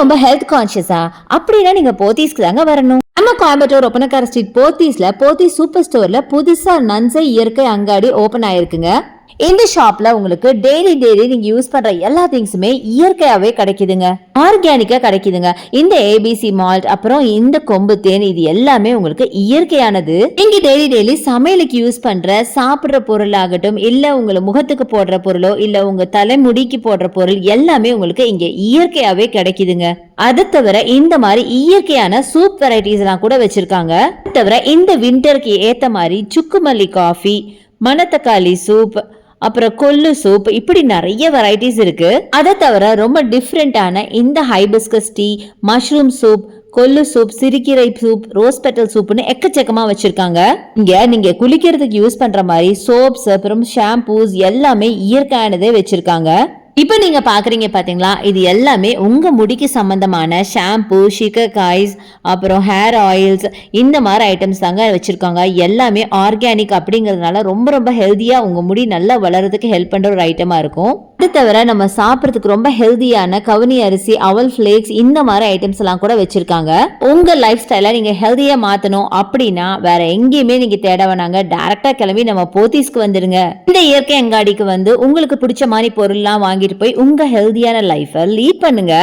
ரொம்ப ஹெல்த் கான்ஷியஸா அப்படின்னா நீங்க போத்தீஸ்க்கு தாங்க வரணும். நம்ம கோயம்புத்தூர் ஒப்பனக்கார ஸ்ட்ரீட் போத்தீஸ்ல போத்தீஸ் சூப்பர் ஸ்டோர்ல புதுசா நன்சை இயற்கை அங்காடி ஓபன் ஆயிருக்குங்க. இந்த ஷாப்ல உங்களுக்கு டெய்லி டெய்லி நீங்க யூஸ் பண்ற எல்லா திங்ஸுமே இயற்கையாவே கிடைக்குதுங்க. ஆர்கானிக்கா கிடைக்குதுங்க. இந்த ஏபிசி மால்ட் அப்புறம் இந்த கொம்பு தேன் இது எல்லாமே உங்களுக்கு இயற்கையானது. நீங்க டெய்லி டெய்லி சமையலுக்கு யூஸ் பண்ற சாப்பிடுற பொருள் ஆகட்டும் இல்ல உங்களை முகத்துக்கு போடுற பொருளோ இல்ல உங்க தலைமுடிக்கு போடுற பொருள் எல்லாமே உங்களுக்கு இங்க இயற்கையாவே கிடைக்குதுங்க. அது தவிர இந்த மாதிரி இயற்கையான சூப் வெரைட்டிஸ் எல்லாம் கூட வச்சிருக்காங்க. தவிர இந்த வின்டருக்கு ஏத்த மாதிரி சுக்குமல்லி காஃபி மணத்தக்காளி சூப் அப்புறம் கொல்லு சூப் இப்படி நிறைய வெரைட்டிஸ் இருக்கு. அதை தவிர ரொம்ப டிஃப்ரெண்டான இந்த ஹைபிஸ்கஸ் டீ மஷ்ரூம் சூப் கொல்லு சூப் சிறுகீரை சூப் ரோஸ் பெட்டல் சூப்னு எக்கச்சக்கமா வச்சிருக்காங்க. இங்க நீங்க குளிக்கிறதுக்கு யூஸ் பண்ற மாதிரி சோப்ஸ் அப்புறம் ஷாம்பூஸ் எல்லாமே இயற்கையானதே வச்சிருக்காங்க. இப்போ நீங்க பாக்குறீங்க பாத்தீங்களா இது எல்லாமே உங்க முடிக்கு சம்பந்தமான ஷாம்பு ஷிகக்காய்ஸ் அப்புறம் ஹேர் ஆயில்ஸ் இந்த மாதிரி ஐட்டம்ஸ் தாங்க வச்சிருக்காங்க. எல்லாமே ஆர்கானிக் அப்படிங்கிறதுனால ரொம்ப ரொம்ப ஹெல்த்தியா உங்க முடி நல்லா வளர்றதுக்கு ஹெல்ப் பண்ற ஒரு ஐட்டமா இருக்கும். அது தவிர நம்ம சாப்பிட்றதுக்கு ரொம்ப ஹெல்தியான கவுனி அரிசி அவல் ஃபிளேக்ஸ் இந்த மாதிரி ஐட்டம்ஸ் எல்லாம் கூட வச்சிருக்காங்க. உங்க லைஃப் ஸ்டைலை நீங்க ஹெல்தியா மாத்தணும் அப்படின்னா வேற எங்கேயுமே நீங்க தேட வேணாங்க. டைரக்டா கிளம்பி நம்ம போத்தீஸ்க்கு வந்துருங்க. இந்த இயற்கை அங்காடிக்கு வந்து உங்களுக்கு பிடிச்ச மாதிரி பொருள்லாம் வாங்கிட்டு போய் உங்க ஹெல்தியான லைஃபை லீட் பண்ணுங்க.